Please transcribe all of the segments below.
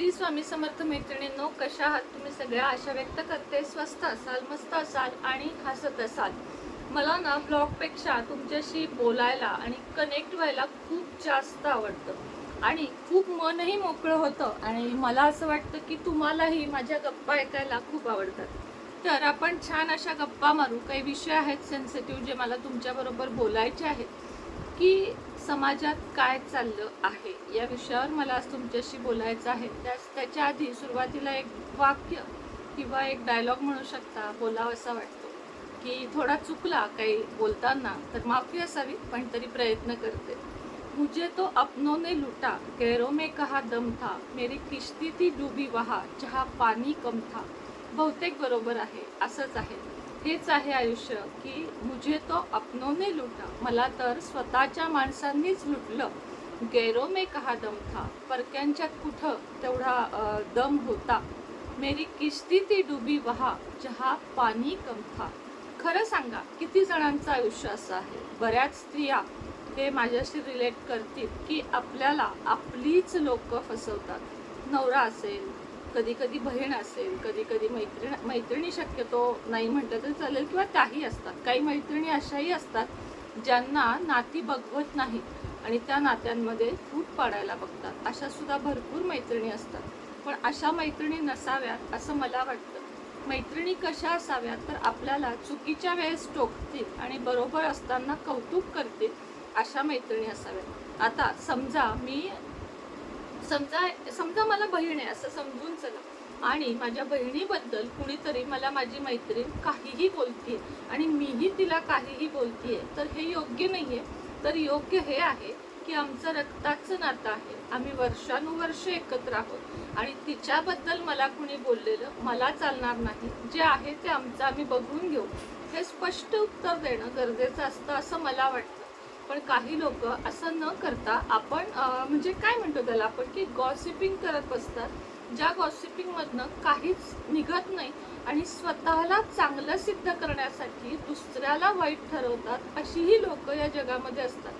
श्री स्वामी समर्थ मैत्रिणींनो कशा आहात तुम्ही सगळ्या? आशा व्यक्त करते. स्वस्त असाल मस्त असाल आणि हसत असाल. मला ना ब्लॉगपेक्षा तुमच्याशी बोलायला आणि कनेक्ट व्हायला खूप जास्त आवडतं. आणि खूप मनही मोकळं होतं आणि मला असं वाटतं की तुम्हालाही माझ्या गप्पा ऐकायला खूप आवडतात. तर आपण छान अशा गप्पा मारू. काही विषय आहेत सेन्सिटिव्ह जे मला तुमच्याबरोबर बोलायचे आहेत. की समाजात काय चाललं आहे या विषयावर मला आज तुमच्याशी बोलायचं आहे. त्यास त्याच्या आधी सुरुवातीला एक वाक्य किंवा एक डायलॉग म्हणू शकता बोलावं असा वाटतो की थोडा चुकला काही बोलताना तर माफी असावी पण तरी प्रयत्न करते. मुझे तो अपनों ने लुटा गैरों में कहा दम था मेरी किश्ती ती डुबी वहा जहा पाणी कम था. बहुतेक बरोबर आहे असंच आहे. हेच आहे आयुष्य की मुझे तो अपनोने लुटा. मला तर स्वतःच्या माणसांनीच लुटलं. गैरो मे कहा दम था परक्यांच्यात कुठं तेवढा दम होता. मेरी किश्ती ती डुबी वहा जहा पाणी कम था. खरं सांगा किती जणांचं आयुष्य असं आहे? बऱ्याच स्त्रिया हे माझ्याशी रिलेट करतील की आपल्याला आपलीच लोक फसवतात. नवरा असेल कधी कधी बहीण असेल कधी कधी मैत्रीण मैत्रिणी शक्यतो नाही म्हटलं तरी चालेल किंवा त्याही असतात. काही मैत्रिणी अशाही असतात ज्यांना नाती बघवत नाहीत आणि त्या नात्यांमध्ये फूट पाडायला बघतात. अशा सुद्धा भरपूर मैत्रिणी असतात. पण अशा मैत्रिणी नसाव्यात असं मला वाटतं. मैत्रिणी कशा असाव्यात? तर आपल्याला चुकीच्या वेळेस टोकतील आणि बरोबर असताना कौतुक करतील अशा मैत्रिणी असाव्यात. आता समजा मी समजा समजा मला बहीण आहे असं समजून चला. आणि माझ्या बहिणीबद्दल कुणीतरी मला माझी मैत्रीण काहीही बोलतीये आणि मीही तिला काहीही बोलतीये तर हे योग्य नाही आहे तर योग्य हे आहे की आमचं रक्ताचं नातं आहे. आम्ही वर्षानुवर्ष एकत्र आहोत. आणि तिच्याबद्दल मला कुणी बोललेलं मला चालणार नाही. जे आहे ते आमचं आम्ही बघून घेऊ. हे स्पष्ट उत्तर देणं गरजेचं असतं असं मला वाटतं. पण काही लोक असं न करता आपण म्हणजे काय म्हणतो त्याला आपण की गॉसिपिंग करत बसतात. ज्या गॉसिपिंगमधनं काहीच निघत नाही आणि स्वतःला चांगलं सिद्ध करण्यासाठी दुसऱ्याला वाईट ठरवतात अशीही लोक या जगामध्ये असतात.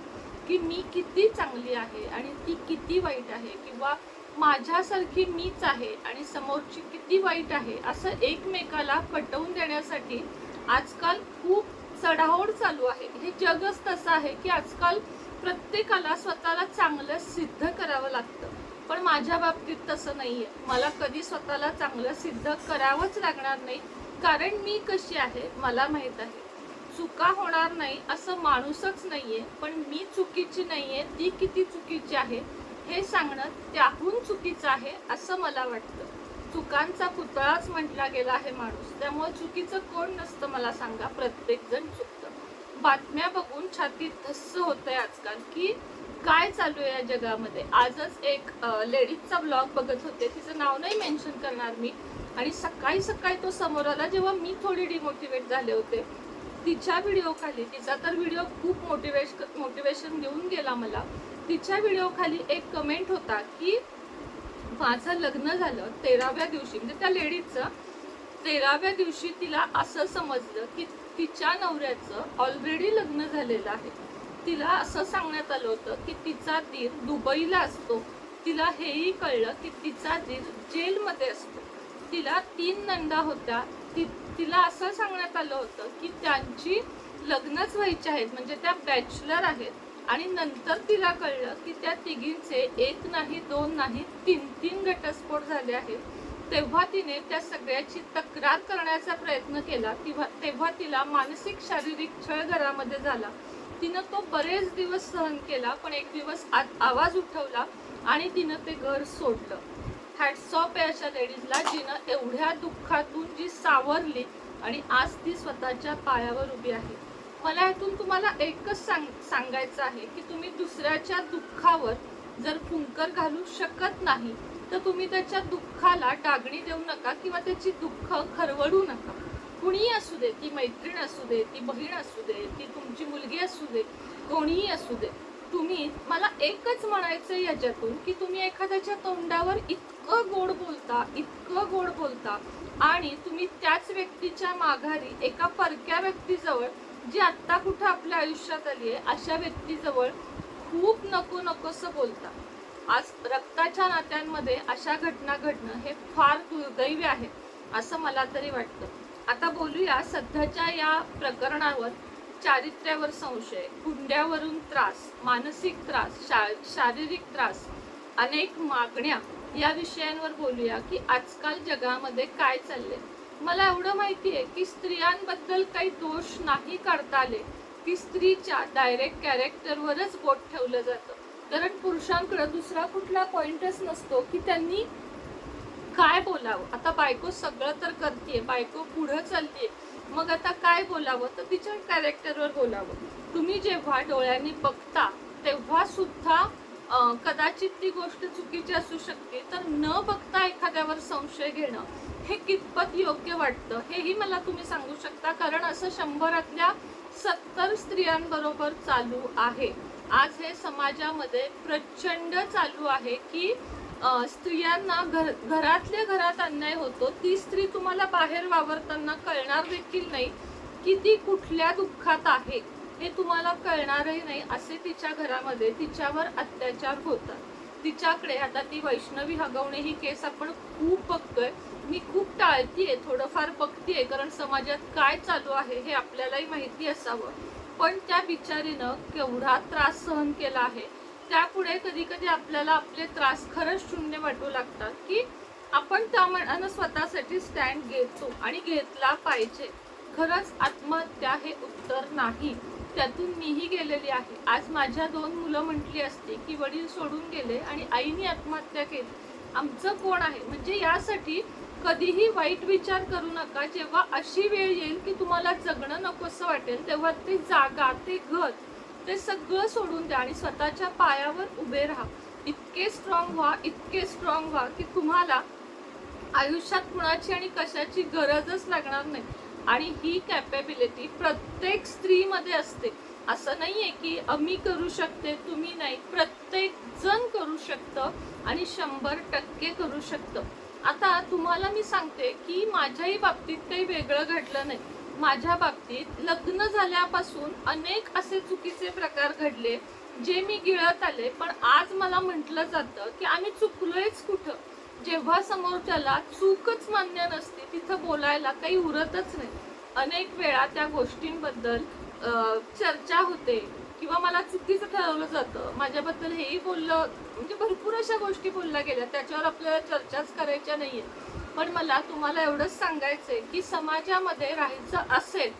की मी किती चांगली आहे आणि ती किती वाईट आहे किंवा माझ्यासारखी मीच आहे आणि समोरची किती वाईट आहे असं एकमेकाला पटवून देण्यासाठी आजकाल खूप चढाओढ चालू आहे. हे जगच तसं आहे की आजकाल प्रत्येकाला स्वतःला चांगलं सिद्ध करावं लागतं. पण माझ्या बाबतीत तसं नाही आहे मला कधी स्वतःला चांगलं सिद्ध करावंच लागणार नाही. कारण मी कशी आहे मला माहीत आहे. चुका होणार नाही असं माणूसच नाही आहे पण मी चुकीची नाही आहे ती किती चुकीची आहे हे सांगणं त्याहून चुकीचं आहे असं मला वाटतं. चुकांचा पुतळाच म्हटला गेला आहे माणूस. त्यामुळे चुकीचं कोण नसतं मला सांगा. प्रत्येक जण चुकतं. बातम्या बघून छातीत धस्स आहे आजकाल की काय चालू आहे या जगामध्ये? आजच एक लेडीजचा ब्लॉग बघत होते. तिचं नाव नाही मेन्शन करणार मी. आणि सकाळी सकाळी तो समोर आला जेव्हा मी थोडी डिमोटिवेट झाले होते. तिच्या व्हिडिओ खाली तिचा तर व्हिडिओ खूप मोटिवेश मोटिवेशन देऊन गेला मला. तिच्या व्हिडिओ खाली एक कमेंट होता की माझं लग्न झालं तेराव्या दिवशी म्हणजे त्या लेडीजचं तेराव्या दिवशी तिला असं समजलं की तिच्या नवऱ्याचं ऑलरेडी लग्न झालेलं आहे. तिला असं सांगण्यात आलं होतं की तिचा दीर दुबईला असतो. तिला हेही कळलं की तिचा दीर जेलमध्ये असतो. तिला तीन नंदा होत्या. ती तिला असं सांगण्यात आलं होतं की त्यांची लग्नच व्हायची आहेत म्हणजे त्या बॅचलर आहेत. आणि नंतर तिला कळलं की त्या तिघींचे एक नाही दोन नाही तीन तीन घटस्फोट झाले आहेत. तेव्हा तिने त्या सगळ्याची तक्रार करण्याचा प्रयत्न केला. तेव्हा तेव्हा तिला मानसिक शारीरिक छळ घरामध्ये झाला. तिनं तो बरेच दिवस सहन केला पण एक दिवस आ- आवाज उठवला आणि तिनं ते घर सोडलं. हॅटसॉप आहे अशा लेडीजला जिनं एवढ्या दुःखातून जी सावरली आणि आज ती स्वतःच्या पायावर उभी आहे. मला यातून तुम्हाला एकच सांग सांगायचं आहे की तुम्ही दुसऱ्याच्या दुःखावर जर फुंकर घालू शकत नाही तर तुम्ही त्याच्या दुःखाला डागणी देऊ नका किंवा त्याची दुःख खरवडू नका. कुणीही असू दे ती मैत्रीण असू दे ती बहीण असू दे ती तुमची मुलगी असू दे कोणीही असू दे तुम्ही मला एकच म्हणायचं याच्यातून की तुम्ही एखाद्याच्या तोंडावर इतकं गोड बोलता इतकं गोड बोलता आणि तुम्ही त्याच व्यक्तीच्या माघारी एका परक्या व्यक्तीजवळ जी आत्ता कुठं आपल्या आयुष्यात आली आहे अशा व्यक्तीजवळ खूप नको नकोसं बोलतात. आज रक्ताच्या नात्यांमध्ये अशा घटना घडणं हे फार दुर्दैवी आहे असं मला तरी वाटतं. आता बोलूया सध्याच्या या प्रकरणावर चारित्र्यावर संशय गुंड्यावरून त्रास मानसिक त्रास शा- शारीरिक त्रास अनेक मागण्या या विषयांवर बोलूया की आजकाल जगामध्ये काय चाललंय? मला एवढं माहिती आहे की स्त्रियांबद्दल काही दोष नाही काढता आले. की स्त्रीच्या डायरेक्ट कॅरेक्टरवरच बोट ठेवलं जातं. कारण पुरुषांकडे दुसरा कुठला पॉइंटच नसतो की त्यांनी काय बोलावं. आता बायको सगळं तर करते बायको पुढं चालते मग आता काय बोलावं? तर तिच्या कॅरेक्टरवर बोलावं. तुम्ही जेव्हा डोळ्यांनी बघता तेव्हा सुद्धा कदाचित ती गोष्ट चुकीची असू शकते. तर न बघता एखाद्यावर संशय घेणं हे कितपत योग्य वाटतं हेही मला तुम्ही सांगू शकता. कारण असं शंभरातल्या सत्तर स्त्रियांबरोबर चालू आहे. आज हे समाजामध्ये प्रचंड चालू आहे की स्त्रियांना घर घरातल्या घरात अन्याय होतो. ती स्त्री तुम्हाला बाहेर वावरताना कळणार देखील नाही की ती कुठल्या दुःखात आहे. हे तुम्हाला कळणारही नाही असे तिच्या घरामध्ये तिच्यावर अत्याचार होतात. तिच्याकडे आता ती वैष्णवी हगवणे ही केस आपण खूप बघतोय. मी खूप टाळतीये थोडंफार बघतीये कारण समाजात काय चालू आहे हे आपल्यालाही माहिती असावं. पण त्या बिचारीनं केवढा त्रास सहन केला आहे. त्यापुढे कधी कधी आपल्याला आपले त्रास खरंच शून्य वाटू लागतात की आपण त्या मनानं स्वतःसाठी स्टँड घेतो आणि घेतला पाहिजे. खरंच आत्महत्या हे उत्तर नाही. त्यातून मीही गेलेली आहे. आज माझ्या दोन मुलं म्हटली असती की वडील सोडून गेले आणि आईने आत्महत्या केली. आमचं कोण आहे? म्हणजे यासाठी कधीही वाईट विचार करू नका. जेव्हा अशी वेळ येईल की तुम्हाला जगणं नकोसं वाटेल तेव्हा ते जागा ते घर ते सगळं सोडून द्या आणि स्वतःच्या पायावर उभे राहा. इतके स्ट्रॉंग व्हा इतके स्ट्रॉंग व्हा की तुम्हाला आयुष्यात कुणाची आणि कशाची गरजच लागणार नाही. आणि ही कॅपेबिलिटी प्रत्येक स्त्रीमध्ये असते. असं नाही आहे की मी करू शकते तुम्ही नाही. प्रत्येक जण करू शकतं आणि शंभर टक्के करू शकतं. आता तुम्हाला मी सांगते की माझ्याही बाबतीत काही वेगळं घडलं नाही. माझ्या बाबतीत लग्न झाल्यापासून अनेक असे चुकीचे प्रकार घडले जे मी गिळत आले. पण आज मला म्हटलं जातं की आम्ही चुकलोयच कुठं? जेव्हा समोरच्याला चूकच मान्य नसते तिथं बोलायला काही उरतच नाही. अनेक वेळा त्या गोष्टींबद्दल चर्चा होते किंवा मला चुकीचं ठरवलं जातं. माझ्याबद्दल हेही बोललं म्हणजे भरपूर अशा गोष्टी बोलल्या गेल्या त्याच्यावर आपल्याला चर्चाच करायच्या नाही आहेत पण मला तुम्हाला एवढंच सांगायचं आहे की समाजामध्ये राहायचं असेल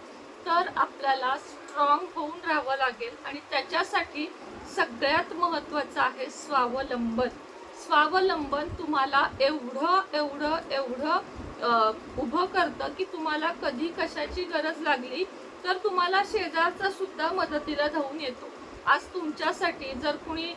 तर आपल्याला स्ट्रॉंग होऊन राहावं लागेल आणि त्याच्यासाठी सगळ्यात महत्त्वाचं आहे स्वावलंबन. स्वावलंबन तुम्हाला एवढं एवढं एवढं उभं करतं की तुम्हाला कधी कशाची गरज लागली तर तुम्हाला शेजारचा सुद्धा मदतीला धावून येतो. आज तुमच्यासाठी जर कुणी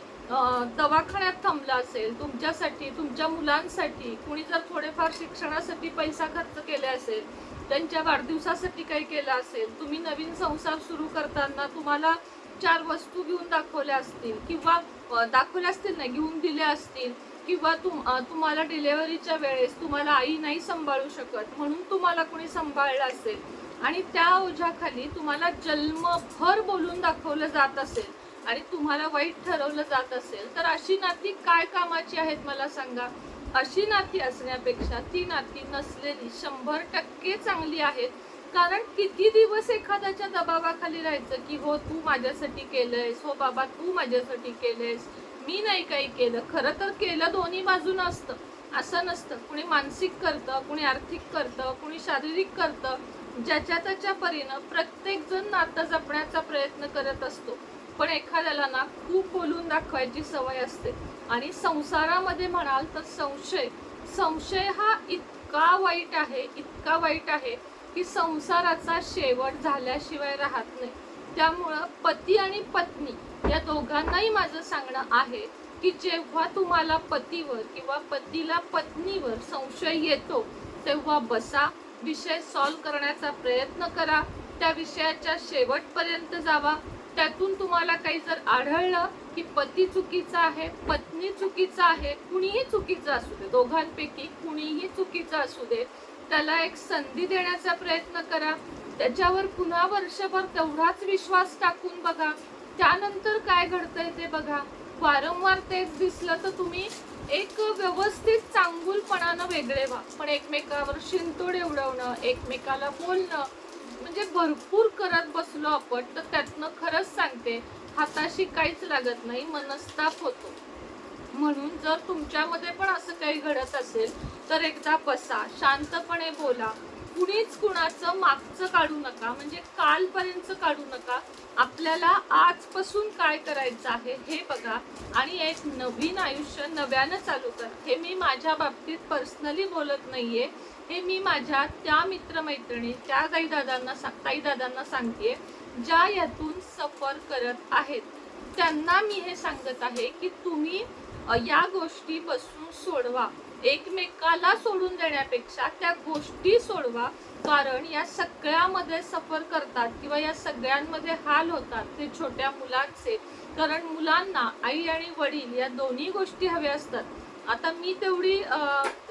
दवाखान्यात थांबला असेल तुमच्यासाठी तुमच्या मुलांसाठी कुणी जर थोडेफार शिक्षणासाठी पैसा खर्च केले असेल त्यांच्या वाढदिवसासाठी काही केलं असेल तुम्ही नवीन संसार सुरू करताना तुम्हाला चार वस्तू घेऊन दाखवल्या असतील किंवा दाखवल्या असतील नाही घेऊन दिल्या असतील किंवा तुम तुम्हाला डिलेव्हरीच्या वेळेस तुम्हाला आई नाही सांभाळू शकत म्हणून तुम्हाला कुणी सांभाळलं असेल आणि त्या ओझ्याखाली तुम्हाला जन्मभर बोलून दाखवलं जात असेल आणि तुम्हाला वाईट ठरवलं जात असेल तर अशी नाती काय कामाची आहेत मला सांगा? अशी नाती असण्यापेक्षा ती नाती नसलेली शंभर टक्के चांगली आहेत कारण किती दिवस एखाद्याच्या दबावाखाली राहायचं की हो तू माझ्यासाठी केलंयस हो बाबा तू माझ्यासाठी केलंयस मी नाही काही केलं. खरं तर केलं दोन्ही बाजूनं असतं. असं नसतं. कुणी मानसिक करतं कुणी आर्थिक करतं कुणी शारीरिक करतं. ज्याच्या त्याच्या परीनं प्रत्येक जण नातं जपण्याचा प्रयत्न करत असतो. पण एखाद्याला ना खूप बोलून दाखवायची सवय असते. आणि संसारामध्ये म्हणाल तर संशय. संशय हा इतका वाईट आहे इतका वाईट आहे. की संसाराचा शेवट झाल्याशिवाय राहत नाही. त्यामुळं पती आणि पत्नी या दोघांनाही माझं सांगणं आहे की जेव्हा तुम्हाला पतीवर किंवा पतीला पत्नीवर संशय येतो तेव्हा बसा विषय सॉल्व करण्याचा प्रयत्न करा त्या विषयाच्या शेवटपर्यंत जावा. त्यातून तुम्हाला काही जर आढळलं की पती चुकीचा आहे पत्नी चुकीचा आहे कुणीही चुकीचं असू दे दोघांपैकी कुणीही चुकीचं असू दे त्याला एक संधी देण्याचा प्रयत्न करा. त्याच्यावर पुन्हा वर्षभर तेवढाच विश्वास टाकून बघा. त्यानंतर काय घडतंय ते बघा. वारंवार तेच दिसलं तर तुम्ही एक व्यवस्थित चांगुलपणानं वेगळे व्हा. पण एकमेकावर शिंतोड उडवणं एकमेकाला बोलणं म्हणजे भरपूर करत बसलो आपण तर त्यातनं खरंच सांगते हाताशी काहीच लागत नाही मनस्ताप होतो. म्हणून जर तुमच्यामध्ये पण असं काही घडत असेल तर एकदा बसा शांतपणे बोला. कुणीच कुणाचं मागचं काढू नका म्हणजे कालपर्यंत काढू नका. आपल्याला आजपासून काय करायचं आहे हे बघा. आणि एक नवीन आयुष्य नव्यानं चालू करा. हे मी माझ्या बाबतीत पर्सनली बोलत नाहीये. हे मी माझ्या त्या मित्रमैत्रिणी त्या काही दादांना सांग दादांना सांगते ज्या यातून सफर करत आहेत. त्यांना मी हे सांगत आहे की तुम्ही या गोष्टी बसून सोडवा. एकमेकाला सोडून देण्यापेक्षा त्या गोष्टी सोडवा. कारण या सगळ्यामध्ये सफर करतात किंवा या सगळ्यांमध्ये हाल होतात ते छोट्या मुलांचे. कारण मुलांना आई आणि वडील या दोन्ही गोष्टी हव्या असतात. आता मी तेवढी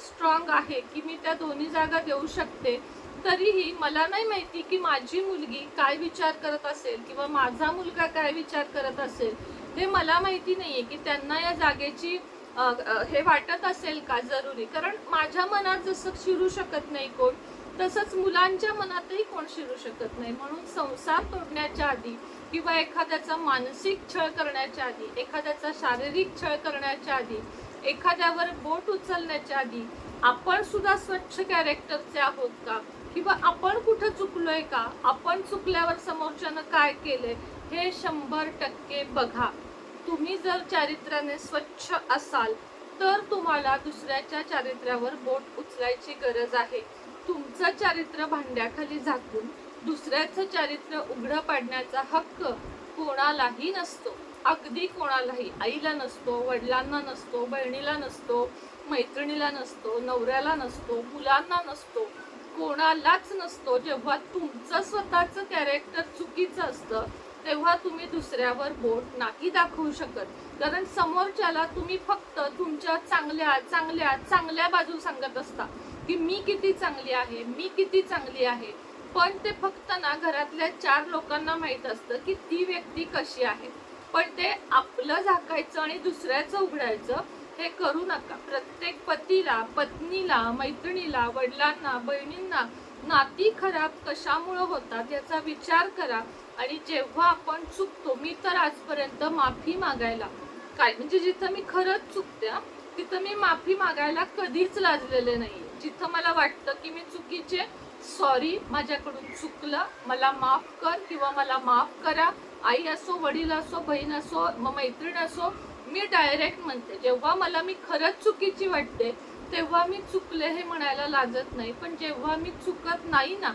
स्ट्रॉंग आहे की मी त्या दोन्ही जागा देऊ शकते. तरीही मला नाही माहिती की माझी मुलगी काय विचार करत असेल किंवा माझा मुलगा काय विचार करत असेल. हे मला माहिती नाहीये की त्यांना या जागेची हे वाटत असेल का जरुरी? कारण माझ्या मनात जसं शिरू शकत नाही कोण तसंच मुलांच्या मनातही कोण शिरू शकत नाही. म्हणून संसार तोडण्याच्या आधी किंवा एखाद्याचा मानसिक छळ करण्याच्या आधी एखाद्याचा शारीरिक छळ करण्याच्या आधी एखाद्यावर बोट उचलण्याच्या आधी आपण सुद्धा स्वच्छ कॅरेक्टरचे आहोत का? किंवा आपण कुठं चुकलोय का? आपण चुकल्यावर समोरच्यानं काय केलंय? हे शंभर टक्के बघा. तुम्ही जर चारित्र्याने स्वच्छ असाल तर तुम्हाला दुसऱ्याच्या चारित्र्यावर बोट उचलायची गरज आहे. तुमचं चारित्र्य भांड्याखाली झाकून दुसऱ्याचं चारित्र्य उघडं पाडण्याचा हक्क कोणालाही नसतो. अगदी कोणालाही आईला नसतो वडिलांना नसतो बहिणीला नसतो मैत्रिणीला नसतो नवऱ्याला नसतो मुलांना नसतो. कोणालाच नसतो. जेव्हा तुमचं स्वतःचं कॅरेक्टर चुकीचं असतं तेव्हा तुम्ही दुसऱ्यावर बोट नाही दाखवू शकत. कारण समोरच्याला तुम्ही फक्त तुमच्या चांगल्या चांगल्या चांगल्या बाजू सांगत असता की मी किती चांगली आहे मी किती चांगली आहे. पण ते फक्त ना घरातल्या चार लोकांना माहीत असतं की ती व्यक्ती कशी आहे. पण ते आपलं झाकायचं आणि दुसऱ्याचं उघडायचं हे करू नका. प्रत्येक पतीला पत्नीला मैत्रिणीला वडिलांना बहिणींना नाती खराब कशामुळं होतात याचा विचार करा. आणि जेव्हा आपण चुकतो मी तर आजपर्यंत माफी मागायला काय? म्हणजे जिथं मी खरंच चुकते तिथं मी माफी मागायला कधीच लाजलेले नाही जिथं मला वाटतं की मी चुकीचे सॉरी माझ्याकडून चुकलं मला माफ कर किंवा मला माफ करा आई असो वडील असो बहीण असो मग मैत्रीण असो मी डायरेक्ट म्हणते जेव्हा मला मी खरंच चुकीची वाटते तेव्हा मी चुकले हे म्हणायला लाजत नाही. पण जेव्हा मी चुकत नाही ना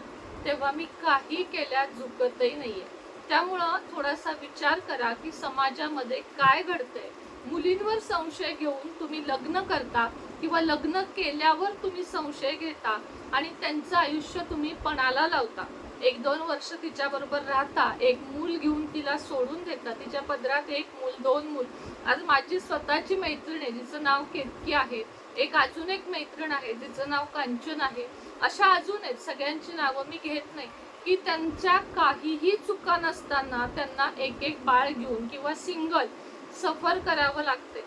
तेव्हा मी काही केल्या झुकतही नाहीये. त्यामुळं थोडासा विचार करा की समाजामध्ये काय घडतंय. मुलींवर संशय घेऊन तुम्ही लग्न करता किंवा लग्न केल्यावर तुम्ही संशय घेता आणि त्यांचं आयुष्य तुम्ही पणाला लावता. एक दोन वर्ष तिच्या बरोबर राहता एक मूल घेऊन तिला सोडून देता तिच्या पदरात एक मूल दोन मूल. आज माझी स्वतःची मैत्रीण आहे जिचं नाव केतकी आहे. एक अजून एक मैत्रीण आहे तिचं नाव कांचन आहे. अशा अजून आहेत सगळ्यांची नावं मी घेत नाही की त्यांच्या काहीही चुका नसताना त्यांना एक एक बाळ घेऊन किंवा सिंगल सफर करावं लागते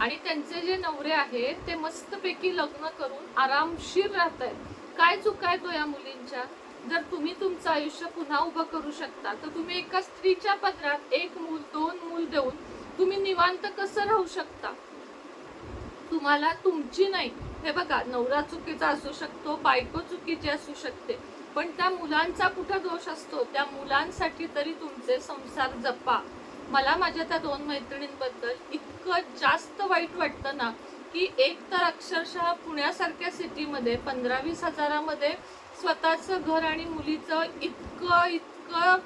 आणि त्यांचे जे नवरे आहेत ते मस्तपैकी लग्न करून आरामशीर राहत आहेत काय चुका आहे तो हो या मुलींच्या? जर तुम्ही तुमचं आयुष्य पुन्हा उभं करू शकता तर तुम्ही एका स्त्रीच्या पदरात एक मूल दोन मूल देऊन तुम्ही निवांत कसं राहू शकता? तुम्हाला तुमची नाही. हे बघा नवरा चुकीचा असू शकतो बायको चुकीची असू शकते पण त्या मुलांचा कुठं दोष असतो? त्या मुलांसाठी तरी तुमचे संसार जपा. मला माझ्या त्या दोन मैत्रिणींबद्दल इतकं जास्त वाईट वाटतं ना की एक तर अक्षरशः पुण्यासारख्या सिटीमध्ये पंधरा वीस हजारामध्ये स्वतःचं घर आणि मुलीचं इतकं इतकं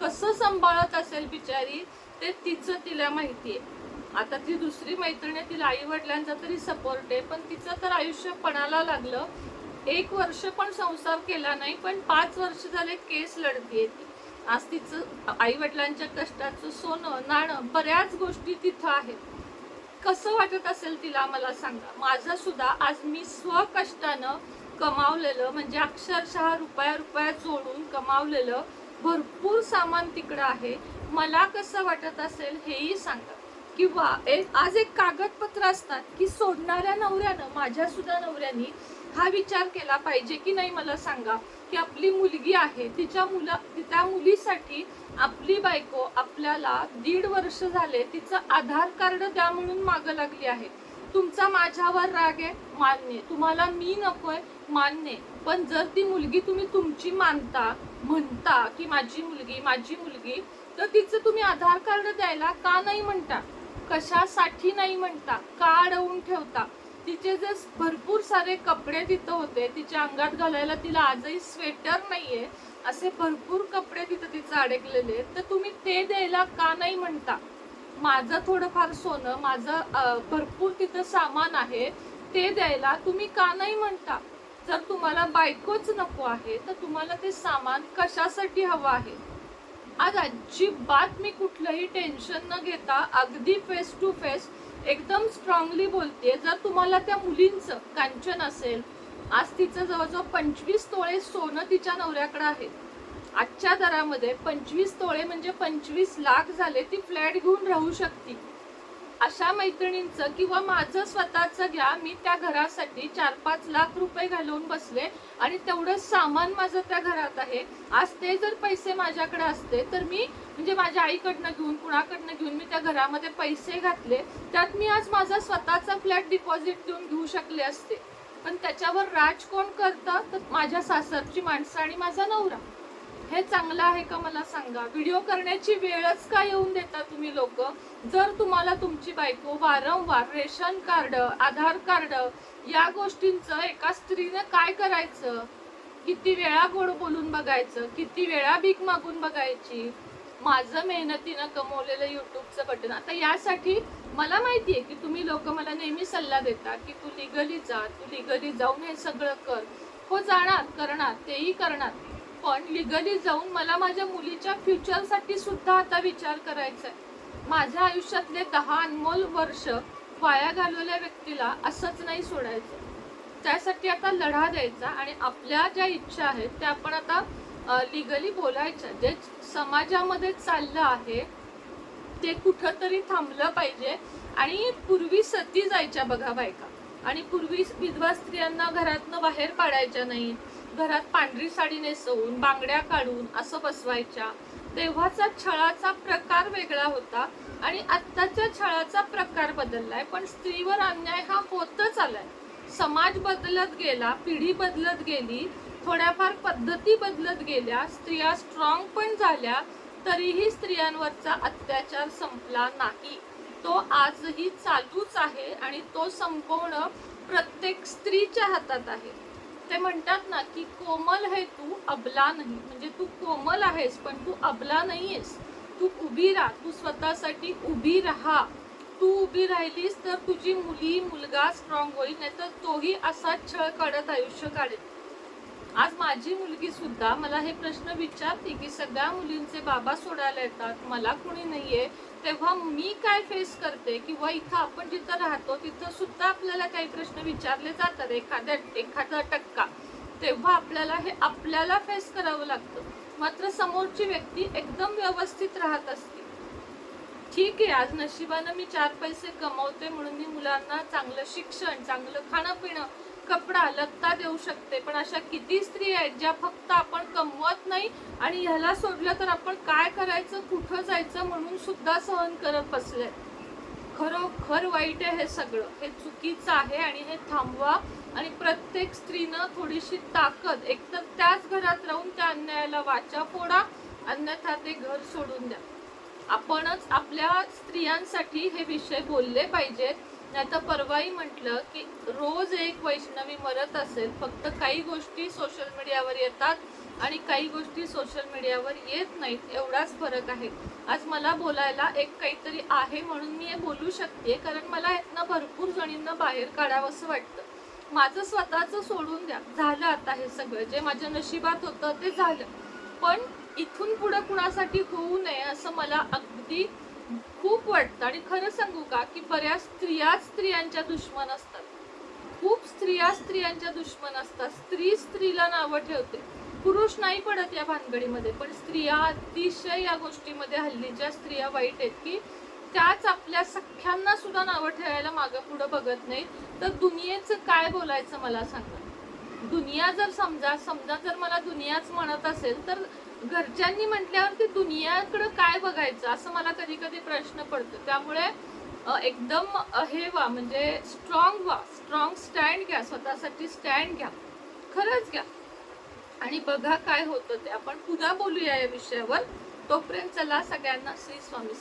कसं सांभाळत असेल बिचारी ते तिचं तिला माहिती आहे आता ती दुसरी मैत्रीण आहे तिला आई वडिलांचा तरी सपोर्ट आहे पण तिचं तर आयुष्य पणाला लागलं. एक वर्ष पण संसार केला नाही पण पाच वर्ष झाले केस लढतीये ती. आज तिचं आई वडिलांच्या कष्टाचं सोनं नाणं बऱ्याच गोष्टी तिथं आहेत. कसं वाटत असेल तिला मला सांगा? माझं सुद्धा आज मी स्वकष्टानं कमावलेलं म्हणजे अक्षरशः रुपया रुपया जोडून कमावलेलं भरपूर सामान तिकडं आहे. मला कसं वाटत असेल हेही सांगा. किंवा एक आज एक कागदपत्र असतात की सोडणाऱ्या नवऱ्यानं माझ्या सुद्धा नवऱ्यानी हा विचार केला पाहिजे की नाही मला सांगा? की आपली मुलगी आहे तिच्या मुला त्या मुलीसाठी आपली बायको आपल्याला दीड वर्ष झाले तिचं आधार कार्ड द्या म्हणून मागं लागली आहे. तुमचा माझ्यावर राग आहे? मान्य. तुम्हाला मी नकोय? मान्य. पण जर ती मुलगी तुम्ही तुमची मानता म्हणता की माझी मुलगी माझी मुलगी तर तिचं तुम्ही आधार कार्ड द्यायला का नाही म्हणता? कशासाठी नाही म्हणता का अडवून ठेवता? तिचे जे भरपूर सारे कपडे तिथं होते तिच्या अंगात घालायला तिला आजही स्वेटर नाहीये. असे भरपूर कपडे तिथं तिचं अडकलेले तर तुम्ही ते द्यायला का नाही म्हणता? माझं थोडंफार सोनं माझं भरपूर तिथं सामान आहे ते द्यायला तुम्ही का नाही म्हणता? जर तुम्हाला बायकोच नको आहे तर तुम्हाला ते सामान कशासाठी हवं आहे? आज अजिबात मी कुठलंही टेन्शन न घेता अगदी फेस टू फेस एकदम स्ट्रॉंगली बोलते जर तुम्हाला त्या मुलींचं कांचन असेल आज तिचं जवळजवळ पंचवीस तोळे सोनं तिच्या नवऱ्याकडे आहे. आजच्या दरामध्ये पंचवीस तोळे म्हणजे पंचवीस लाख झाले ती फ्लॅट घेऊन राहू शकते. अशा मैत्रिणींचं किंवा माझं स्वतःचं घ्या मी त्या घरासाठी चार पाच लाख रुपये घालवून बसले आणि तेवढं सामान माझं त्या घरात आहे. आज ते जर पैसे माझ्याकडे असते तर मी म्हणजे माझ्या आईकडनं घेऊन कुणाकडनं घेऊन मी त्या घरामध्ये पैसे घातले. त्यात मी आज माझा स्वतःचा फ्लॅट डिपॉझिट देऊन घेऊ शकले असते. पण त्याच्यावर राज कोण करतं? तर माझ्या सासरची माणसं आणि माझा नवरा. हे चांगलं आहे का मला सांगा? व्हिडिओ करण्याची वेळच का येऊन देता तुम्ही लोक? जर तुम्हाला तुमची बायको वारंवार रेशन कार्ड आधार कार्ड या गोष्टींचं एका स्त्रीनं काय करायचं? किती वेळा गोड बोलून बघायचं? किती वेळा भीक मागून बघायची? माझं मेहनतीनं कमवलेलं युट्यूबचं बटन. आता यासाठी मला माहिती आहे की तुम्ही लोक मला नेहमी सल्ला देता की तू लिगली जा तू लिगली जाऊन हे सगळं कर. हो जाणार करणार तेही करणार. पण लिगली जाऊन मला माझ्या मुलीच्या फ्युचरसाठी सुद्धा आता विचार करायचा आहे माझ्या आयुष्यातले दहा अनमोल वर्ष वाया घालवलेल्या व्यक्तीला असंच नाही सोडायचं. त्यासाठी आता लढा द्यायचा आणि आपल्या ज्या इच्छा आहेत त्या आपण आता लिगली बोलायच्या. जे समाजामध्ये चाललं आहे ते कुठंतरी थांबलं पाहिजे आणि पूर्वी सती जायच्या बघा बायका. आणि पूर्वी विधवा स्त्रियांना घरातनं बाहेर पाडायच्या नाही. घरात पांढरी साडी नेसवून बांगड्या काढून असं बसवायच्या. तेव्हाचा छळाचा प्रकार वेगळा होता आणि आत्ताच्या छळाचा प्रकार बदललाय. पण स्त्रीवर अन्याय हा होतच आलाय. समाज बदलत गेला पिढी बदलत गेली थोड्याफार पद्धती बदलत गेल्या स्त्रिया स्ट्रॉंग पण झाल्या तरीही स्त्रियांवरचा अत्याचार संपला नाही. तो आजही चालूच आहे आणि तो संपवणं प्रत्येक स्त्रीच्या हातात आहे. ते म्हणतात ना की कोमल है तू अबला नाही. म्हणजे तू कोमल आहेस पण तू अबला नाहीयेस. तू उभी राहा तू स्वतःसाठी उभी राहा. तू उभी राहिलीस तर तुझी मुली मुलगा स्ट्रॉंग होईल नाहीतर तोही असा छळ काढत आयुष्य काढेल. आज माझी मुलगी सुद्धा मला हे प्रश्न विचारते की सगळ्या मुलींचे बाबा सोडायला येतात मला कुणी नाहीये. तेव्हा मी काय फेस करते? किंवा इथं आपण जिथं राहतो तिथं सुद्धा आपल्याला काही प्रश्न विचारले जातात. एखाद्या एखादा टक्का. तेव्हा आपल्याला हे आपल्याला फेस करावं लागतं. मात्र समोरची व्यक्ती एकदम व्यवस्थित राहत असते. ठीक आहे आज नशिबानं मी चार पैसे कमवते म्हणून मी मुलांना चांगलं शिक्षण चांगलं खाणं पिणं कपडा लत्ता देऊ शकते. पण अशा किती स्त्री आहेत ज्या फक्त आपण कमवत नाही आणि ह्याला सोडलं तर आपण काय करायचं कुठं जायचं म्हणून सुद्धा सहन करत बसले. खरोखर वाईट आहे हे सगळं. हे चुकीचं आहे आणि हे थांबवा आणि प्रत्येक स्त्रीनं थोडीशी ताकद. एकतर त्याच घरात राहून त्या अन्यायाला वाचा फोडा अन्यथा ते घर सोडून द्या. आपणच आपल्या स्त्रियांसाठी हे विषय बोलले पाहिजेत. आता परवाही म्हटलं की रोज एक वैष्णवी मरत असेल फक्त काही गोष्टी सोशल मीडियावर येतात आणि काही गोष्टी सोशल मीडियावर येत नाहीत एवढाच फरक आहे. आज मला बोलायला एक काहीतरी आहे म्हणून मी हे बोलू शकते कारण मला यातनं भरपूर जणींना बाहेर काढावं असं वाटतं. माझं स्वतःचं सोडून द्या. झालं आता हे सगळं. जे माझ्या नशिबात होतं ते झालं. पण इथून पुढं कुणासाठी होऊ नये असं मला अगदी खूप वाटतं. आणि खरं सांगू का की बऱ्याच स्त्रिया स्त्रियांच्या दुश्मन असतात. खूप स्त्रिया स्त्रियांच्या दुश्मन असतात. स्त्री स्त्रीला नावं ठेवते. पुरुष नाही पडत या भानगडीमध्ये पण स्त्रिया अतिशय या गोष्टीमध्ये हल्लीच्या स्त्रिया वाईट आहेत की त्याच आपल्या सख्यांना सुद्धा नावं ठेवायला मागं पुढं बघत नाही तर दुनियेचं काय बोलायचं मला सांगा? दुनिया जर समजा समजा जर मला दुनियाच म्हणत असेल तर घरच्यांनी म्हटल्यावर ते दुनियाकडं काय बघायचं? असं मला कधी कधी प्रश्न पडतो. त्यामुळे एकदम हे व्हा म्हणजे स्ट्रॉंग व्हा. स्ट्रॉंग स्टँड घ्या. स्वतःसाठी स्टँड घ्या. खरंच घ्या. आणि बघा काय होतं ते. आपण पुन्हा बोलूया या विषयावर. तोपर्यंत चला सगळ्यांना श्री स्वामी